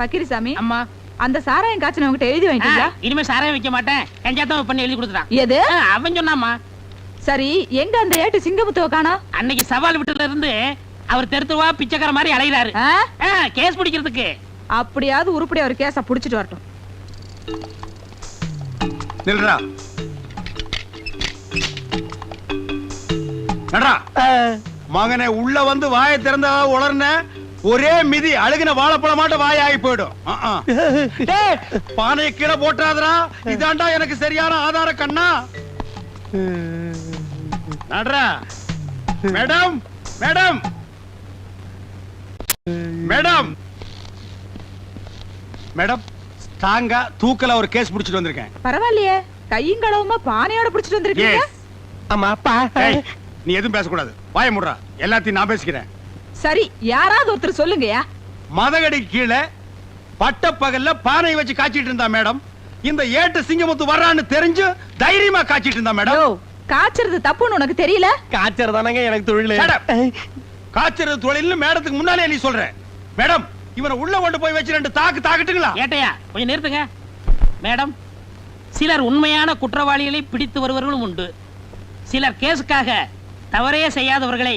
பக்கிரிசாமி அம்மா. அந்த சாராயம் காய்ச்சல் உங்ககிட்ட எழுதி வாங்கிட்டீங்களா? இனிமே சாராயம் வைக்க மாட்டேன். கஞ்சாத்தான் பண்ணி எழுதி கொடுத்துட்டான். எது? அவன் சொன்னாமா சரி எங்க அந்த ஏட்டு சிங்கமுத்துவ காணா? அன்னைக்கு சவால் விட்டுல இருந்து அவர் தெருத்துவா பிச்சைக்கார மாதிரி அலைகிறாரு? கேஸ் பிடிக்கிறதுக்கு. அப்படியாவது உருப்படி ஒரு கேஸ புடிச்சிட்டு வரட்டும். நில்றா. நடரா மகனே உள்ள வந்து வாயை திறந்தா உளர்ன. ஒரே மிதி அழுகின வாழைப்பழமாட்ட வாய் ஆகி போயிடும். பானையை கீழே போட்டாதடா இதாண்டா எனக்கு சரியான ஆதார கண்ணா. நடரா மேடம் மேடம். மேடம். மேடம் ஸ்ட்ராங்கா தூக்கல ஒரு கேஸ் பிடிச்சிட்டு வந்திருக்கேன். பரவாயில்லையே. கையும் களவுமா பானையோட புடிச்சிட்டு வந்திருக்கீங்க? Yes. ஏய், நீ எதுவும் பேசக்கூடாது. வாய முடுறா. எல்லாத்தையும் நான் பேசிக்கிறேன். சரி யாராவது ஒருத்தர் சொல்லுங்கயா மதகடி கீழே பட்ட பகல்ல பானை வச்சு காய்ச்சிட்டு இருந்தா மேடம். இந்த ஏட்டு சிங்கமுத்து வர்றான்னு தெரிஞ்சு தைரியமா காய்ச்சிட்டு இருந்தா மேடம். காய்ச்சறது தப்புன்னு உனக்கு தெரியல? காய்ச்சல் தானங்க எனக்கு தொழில். காய்ச்சறது தொழில்னு மேடத்துக்கு முன்னாலே நீ சொல்ற. மேடம் இவனை உள்ள கொண்டு போய் வச்சு ரெண்டு தாக்கு தாக்கட்டுங்களா? ஏட்டையா கொஞ்சம் நிறுத்துங்க. மேடம் சிலர் உண்மையான குற்றவாளிகளை பிடித்து வருவர்களும் உண்டு. சிலர் கேஸுக்காக தவறே செய்யாதவர்களை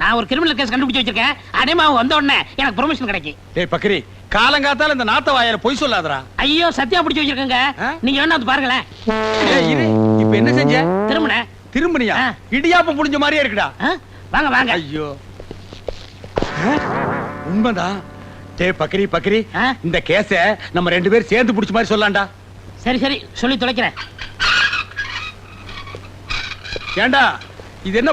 நான் ஒரு கிரிமினல் கேஸ் கண்டுபிடிச்சு வச்சிருக்கேன். அதே மாதிரி வந்த உடனே எனக்கு ப்ரொமோஷன் கிடைக்கும் டேய் பக்ரி காலங்காத்தால இந்த நாத்த வாயில பொய் சொல்லாதடா. ஐயோ சத்தியா பிடிச்சு வச்சிருக்கேங்க? நீங்க வேணா வந்து பாருங்களேன். ஏய் இரு இப்ப என்ன செஞ்ச? திரும்பின திரும்பனியா. இடியாப்பம் புடிஞ்ச மாதிரியே இருக்குடா. வாங்க வாங்க. ஐயோ? உண்மைதான் டேய் பக்ரி பக்ரி ஆ? இந்த கேஸ நம்ம ரெண்டு பேரும் சேர்ந்து புடிச்ச மாதிரி சொல்லலாம்டா சரி சரி சொல்லி தொலைக்கிறேன். ஏண்டா இது என்ன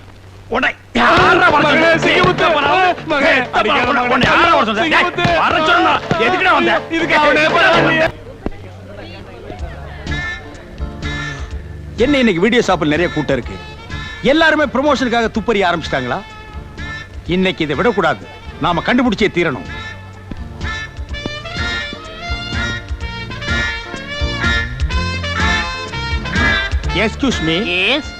என்ன வீடியோ ஷாப்பில் நிறைய கூட்டம் இருக்கு? எல்லாருமே ப்ரொமோஷனுக்காக துப்பறி ஆரம்பிச்சிட்டாங்களா? இன்னைக்கு இதை விடக்கூடாது. நாம கண்டுபிடிச்சே தீரணும். எக்ஸ்கியூஸ் மீ எஸ்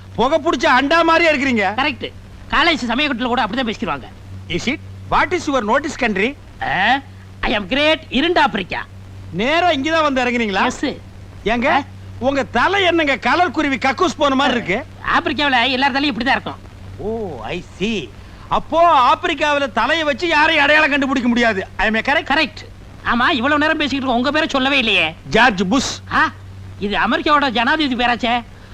புகை பிடிச்ச அண்டா மாதிரியா இருக்கிறீங்க. கரெக்ட் காலேஜ் சமயக்கட்டில் கூட அப்படிதான் பேசிக்கிறாங்க is it what is your notice country I am great இருண்ட ஆப்பிரிக்கா நேரா இங்கதான் வந்து இறங்குறீங்களா எஸ் ஏங்க உங்க தலை என்னங்க கலர் குருவி கக்கூஸ் போன மாதிரி இருக்கு? ஆப்பிரிக்காவுல எல்லாத்தாலையும் இப்படிதான் இருக்கும். ஓ ஐ see. அப்போ ஆப்பிரிக்காவில தலையை வச்சு யாரையும் அடையாளம் கண்டுபிடிக்க முடியாது. ஐ எம் கரெக்ட் கரெக்ட் ஆமா இவ்வளவு நேரம் பேசிக்கிட்டு உங்க பேரை சொல்லவே இல்லையே. ஜார்ஜ் புஷ் இது அமெரிக்காவோட ஜனாதிபதி பேராச்சே.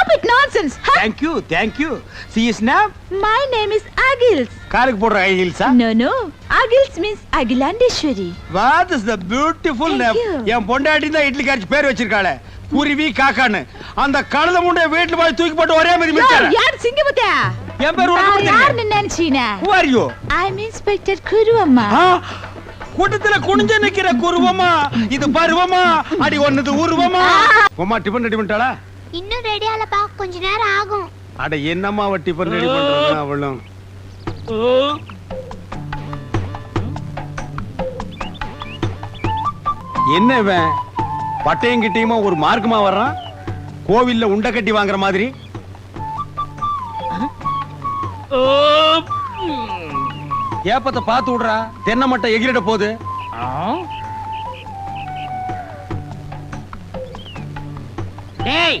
Stop it nonsense. Huh? Thank you thank you she is name My name is Agils. காருக்கு போடுற ஹை ஹீல்ஸா No, no. Agils means Agilandeshwari. What is the beautiful Thank name you. என் பொண்டாட்டி தான் இட்லி கரிச்சு பேர் வச்சிருக்காளே குருவி காக்கான்னு அந்த கழுத முண்டை வீட்டுல போய் தூக்கி போட்டு ஒரே மாதிரி மிச்சாரு யார் சிங்கமுத்தா? என் பேர் உனக்கு. யாருன்னு நினைச்சீனா? Who are you? I'm Inspector Kuru அம்மா. ஆ, கூட்டத்துல குனிஞ்சு நிக்கிற குருவமா இது பருவமா அடி ஒன்னது உருவமா உமா டிபன் ரெடி பண்ணிட்டாளா இன்னும் ரெடி ஆகலப்பா கொஞ்ச நேரம் ஆகும். அட என்னம்மா அவ டிபன் ரெடி பண்றது அவளும். என்ன இவன்? பட்டையும் கிட்டையுமா ஒரு மார்க்கமா வர்றான்? கோவில்ல உண்டை கட்டி வாங்குற மாதிரி. ஏப்பத்தை பார்த்து விடுறா. தென்னை மட்டை எகிரிட போகுது. டேய்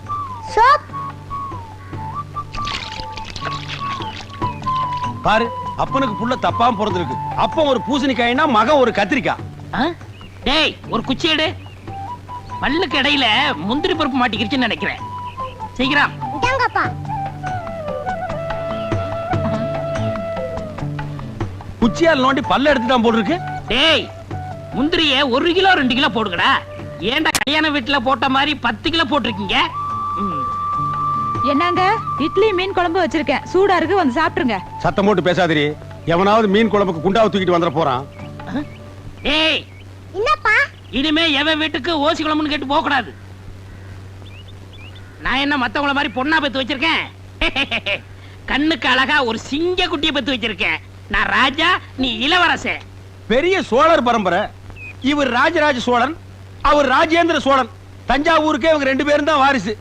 சோப் பாரு அப்பனுக்கு புள்ள தப்பாம பிறந்திருக்கு அப்பன் ஒரு பூசணிக்காய்னா மகன் ஒரு கத்திரிக்காய். ஆ? டேய் ஒரு குச்சி எடு. பல்லுக்கு இடையில முந்திரி பருப்பு மாட்டிக்கிருச்சுன்னு நினைக்கிறேன். சீக்கிரம். இதாங்கப்பா குச்சியால் நோண்டி பல்ல எடுத்துட்டான் போல் இருக்கு டேய் முந்திரிய ஒரு கிலோ ரெண்டு கிலோ போடுங்கடா. ஏன்டா கல்யாண வீட்டுல போட்ட மாதிரி பத்து கிலோ போட்டிருக்கீங்க. என்னங்க? இட்லி மீன் குழம்பு வச்சிருக்கேன். சூடா இருக்கு வந்து சாப்பிட்டுருங்க. சத்தம் போட்டு பேசாதிரி எவனாவது மீன் குழம்புக்கு குண்டாவை தூக்கிட்டு வந்துட போறான். டேய் என்னப்பா? இனிமே எவன் வீட்டுக்கு ஓசி குழம்புன்னு கேட்டு போக கூடாது நான் என்ன மத்தவங்கள மாதிரி பொண்ணா பெத்து வச்சிருக்கேன்? கண்ணுக்கு அழகா ஒரு சிங்க குட்டியை பெத்து வச்சிருக்கேன். நான் ராஜா நீ இளவரசன் பெரிய சோழர் பரம்பரை. இவர் ராஜராஜ சோழன் அவர் ராஜேந்திர சோழன். தஞ்சாவூருக்கே இவங்க ரெண்டு பேரும் தான் வாரிசு.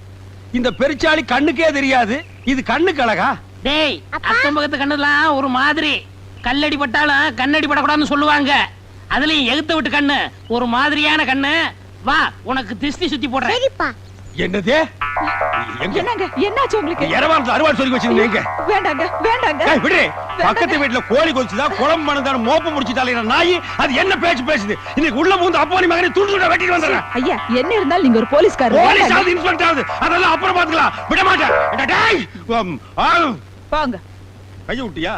இந்த பெருச்சாளி கண்ணுக்கே தெரியாது. இது கண்ணுக்கு அழகா? டேய் அக்கம் பக்கத்து கண்ணுலாம் ஒரு மாதிரி. கல்லடி பட்டாலும் கண்ணடி படக்கூடாதுன்னு சொல்லுவாங்க. அதுலயும் எகுத்த விட்டு கண்ணு. ஒரு மாதிரியான கண்ணு. வா உனக்கு திஷ்டி சுத்தி போடுறேன். என்னது? என்னங்க என்னாச்சு உங்களுக்கு? இரவாரத்துல அறுவாள் சொல்லி வச்சிருந்தீங்க எங்க வேண்டாங்க வேண்டாங்க. ஏய், விடு பக்கத்து வீட்டுல கோழி கொதிச்சுதா நாய்? அது என்ன பேச்சு பேசுது? இன்னைக்கு உள்ள பூந்து அப்பா நீ மகனை துண்டு துண்டா வெட்டிட்டு வந்துடுறேன் ஐயா என்ன இருந்தாலும் நீங்க ஒரு போலீஸ்காரர். போலீஸ் வேண்டாங்க. ஆகுது இன்ஸ்பெக்டர் ஆகுது. அதெல்லாம் அப்புறம் பாத்துக்கலாம் விட மாட்டேன். போங்க கைய விட்டியா?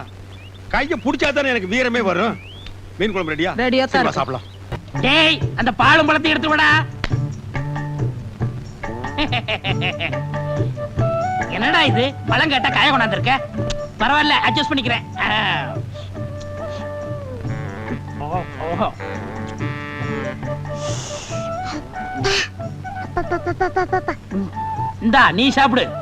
கைய புடிச்சா தானே எனக்கு வீரமே வரும். மீன் குழம்பு ரெடியா ரெடியா. சாப்பிடலாம். டேய் அந்த பாலும் பழத்தை எடுத்து விடா என்னடா இது? பழம் கேட்டா காய கொண்டாந்துருக்க? பரவாயில்ல அட்ஜஸ்ட் பண்ணிக்கிறேன். இந்தா நீ சாப்பிடு.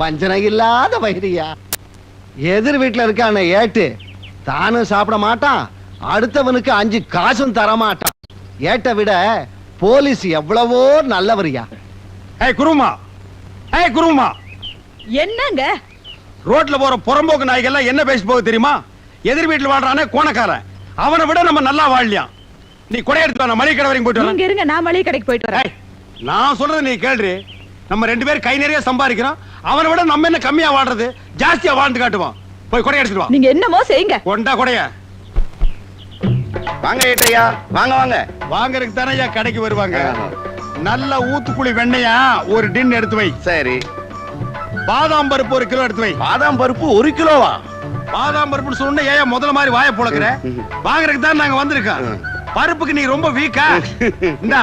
வஞ்சனை இல்லாத வைரியா எதிர் வீட்டுல இருக்கான ஏட்டு. தானும் சாப்பிட மாட்டான். அடுத்தவனுக்கு அஞ்சு காசும் தர மாட்டான் ஏட்டை விட போலீஸ் எவ்வளவோ நல்லவரியா? ஏய் குருமா. ஏய் குருமா. என்னங்க? ரோட்ல போற புறம்போக்கு நாய்கள்லாம் என்ன பேசி போகுது தெரியுமா? எதிர் வீட்டுல வாழ்றானே கோணக்காரன். அவனை விட நம்ம நல்லா வாழலையாம் நீ கொடை எடுத்து வா, மளிகை கடை வரைக்கும் போயிட்டு வரேன். இருங்க நான் மளிகை கடைக்கு போயிட்டு வரேன். நான் சொல்றது நீ கேள்றி நம்ம ரெண்டு பேரும் கை நிறைய சம்பாதிக்கிறோம். அவனை விட நம்ம என்ன கம்மியா வாழ்றது? ஜாஸ்தியா வாழ்ந்து காட்டுவோம் போய் கொடை எடுத்துட்டு வா. நீங்க என்னமோ செய்யுங்க. கொண்டா கொடைய. வாங்க ஏட்டையா வாங்க வாங்க. வாங்கறதுக்கு தானே ஐயா கடைக்கு வருவாங்க. நல்ல ஊத்துக்குழி வெண்ணையா ஒரு டின் எடுத்து வை. சரி. பாதாம் பருப்பு ஒரு கிலோ எடுத்து வை. பாதாம் பருப்பு ஒரு கிலோவா? பாதாம் பருப்புன்னு சொன்ன ஏன் முதல்ல மாதிரி வாயை புழக்கிற? வாங்குறதுக்கு தான் நாங்க வந்திருக்கோம். பருப்புக்கு நீ ரொம்ப வீக்கா இந்தா.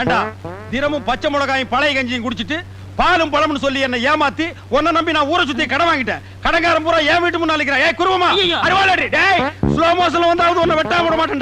ஏன்டா தினமும் பச்சை மிளகாயும் பழைய கஞ்சியும் குடிச்சிட்டு பாலும் பழம்னு சொல்லி என்ன ஏமாத்தி உன்னை நம்பி நான் ஊரை சுத்தி கடன் வாங்கிட்டேன். கடன்காரன் பூரா என் வீட்டு முன்னாள் ஏய் குருவமா. அருவாளடி டேய் ஸ்லோ மோஷன்ல வந்தாவது உன்னை வெட்டாம விட மாட்டேன்டா.